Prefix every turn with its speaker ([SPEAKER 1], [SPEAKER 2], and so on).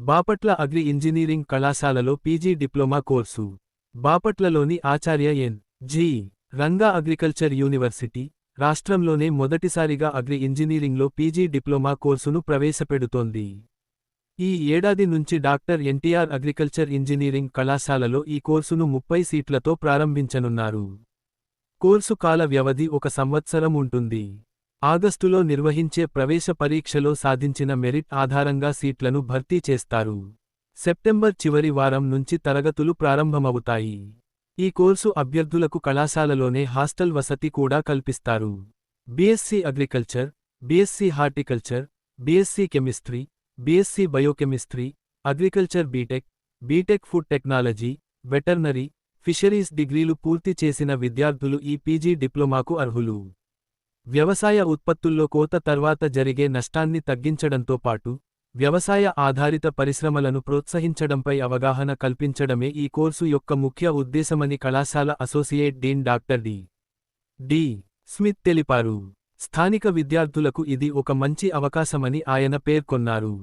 [SPEAKER 1] Bapatla agri engineering కళాశాలలో PG diploma course. బాపట్లలోని Acharya N. G. Ranga agriculture university రాష్ట్రంలోనే మొదటిసారిగా agri ఇంజనీరింగ్లో పీజీ డిప్లొమా కోర్సును ప్రవేశపెడుతోంది. ఈ ఏడాది నుంచి డాక్టర్ ఎన్టీఆర్ అగ్రికల్చర్ ఇంజనీరింగ్ కళాశాలలో ఈ కోర్సును ముప్పై సీట్లతో ప్రారంభించనున్నారు. కోర్సు కాల వ్యవధి ఒక సంవత్సరం ఉంటుంది. ఆగస్టులో నిర్వహించే ప్రవేశ పరీక్షలో సాధించిన మెరిట్ ఆధారంగా సీట్లను భర్తీ చేస్తారు. సెప్టెంబర్ చివరి వారం నుంచి తరగతులు ప్రారంభమవుతాయి. ఈ కోర్సు అభ్యర్థులకు కళాశాలలోనే హాస్టల్ వసతి కూడా కల్పిస్తారు. BSc agriculture BSc horticulture BSc chemistry BSc biochemistry agriculture BTech BTech food technology veterinary fisheries డిగ్రీలు పూర్తి చేసిన విద్యార్థులు ఈ పీజీ డిప్లొమాకు అర్హులు. వ్యవసాయ ఉత్పత్తుల్లో కోత తర్వాత జరిగే నష్టాన్ని తగ్గించడంతో పాటు వ్యవసాయ ఆధారిత పరిశ్రమలను ప్రోత్సహించడంపై అవగాహన కల్పించడమే ఈ కోర్సు యొక్క ముఖ్య ఉద్దేశమని కళాశాల associate dean doctor D. D. Smith తెలిపారు. స్థానిక విద్యార్థులకు ఇది ఒక మంచి అవకాశమని ఆయన పేర్కొన్నారు.